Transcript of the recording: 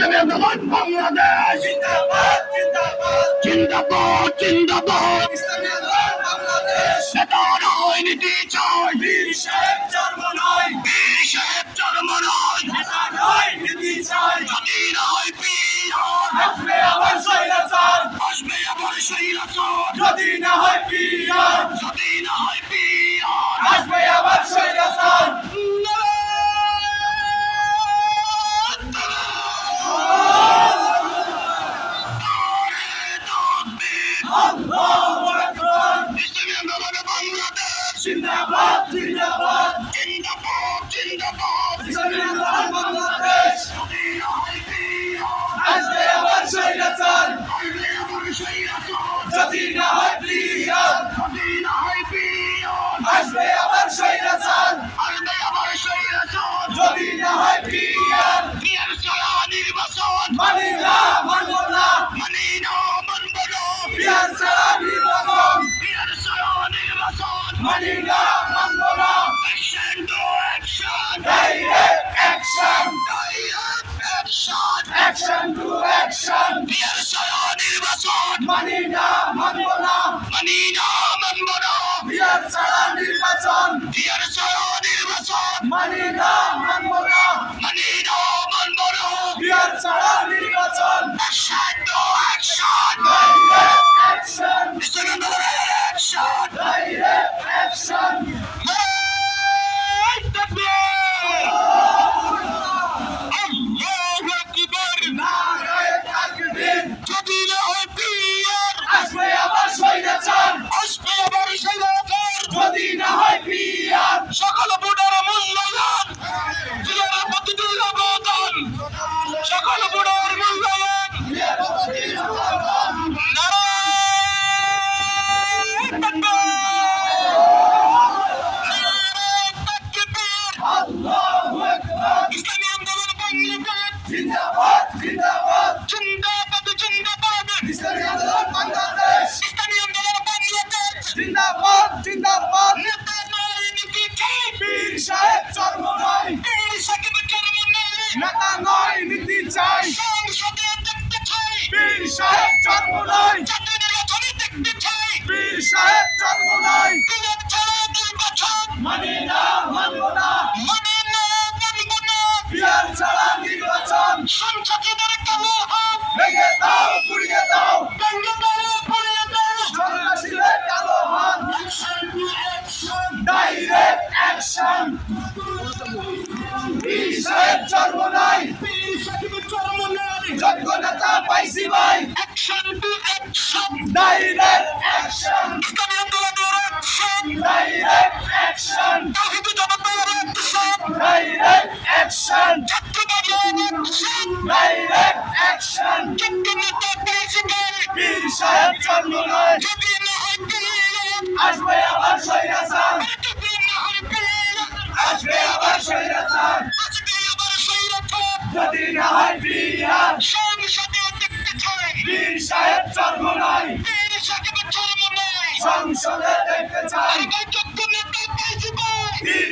জিন্দাবাদ বাংলাদেশ। জিন্দাবাদ জিন্দাবাদ জিন্দাবাদ নেতারা হয় নীতি চাই। বীর সাহেব বাংলাদেশ জিন্দাবাদ জিন্দাবাদ জিন্দাবাদ জিন্দাবাদ বাংলাদেশ মানি অ্যাকশন টু অ্যাকশন পিয়ার ছাড়া নির্বাচন মানি না মানব না। মানি না মানব না। পিয়ার ছাড়া নির্বাচন পিয়ার ছাড়া নির্বাচন মানি না মানব না। মানি না মানব না। পিয়ার ছাড়া নির্বাচন Action to action! Direct action Stand up action! Direct action Hey, Takbir! Allahu Akbar! নারায়ে তাকবীর যদি না হয় পিয়ার আসবে আবার স্বৈরাচার আসবে আবার শৈলাচার যদি না হয় পিয়ার সকল বুড়ার মূল্যায়ন জিয়ার প্রতিটি অবদান। সকল বুড়ার মূল্যায়ন। ইসলামী আন্দোলন বাংলাদেশ। জিন্দাবাদ জিন্দাবাদ জিন্দাবাদ জিন্দাবাদ। ইসলামী আন্দোলন বাংলাদেশ। ইসলামী আন্দোলন বাংলাদেশ। জিন্দাবাদ জিন্দাবাদ। চাই পীর সাহেব জন্ম ছাড়া নির্বাচন না মানব না মানে না, মানব না। পিয়ার ছাড়া নির্বাচন। সন্ত্রাসীদের কালো হাত ভেঙে দাও, পুড়িয়ে দাও। ভেঙে দাও পুড়িয়ে দাও সন্ত্রাসীদের কালো হাত! ডাইরেক্ট অ্যাকশন পীর সাহেব জন্ম নয় বীর সাকিব জন্ম নেই যোগ্য নেতা পাইছি ভাই। Action to action! Direct action ইসলামী আন্দোলনের action! ডাইরেক্ট অ্যাকশন তাহিদি জনতার action! ডাইরেক্ট অ্যাকশন ছাত্রবাদের action! ডাইরেক্ট অ্যাকশন যোগ্য নেতা প্রিন্সিপাল পীর সাহেব জন্ম নয় যদি না হয় পিয়ার আসবে আবার স্বৈরাচার যদি না হয় পিয়ার আসবে আবার স্বৈরাচার আজকে আবার সৈরথ যদি না হয় পীর সাহেব জন্ম নাই। সংসদে দেখতে চাই।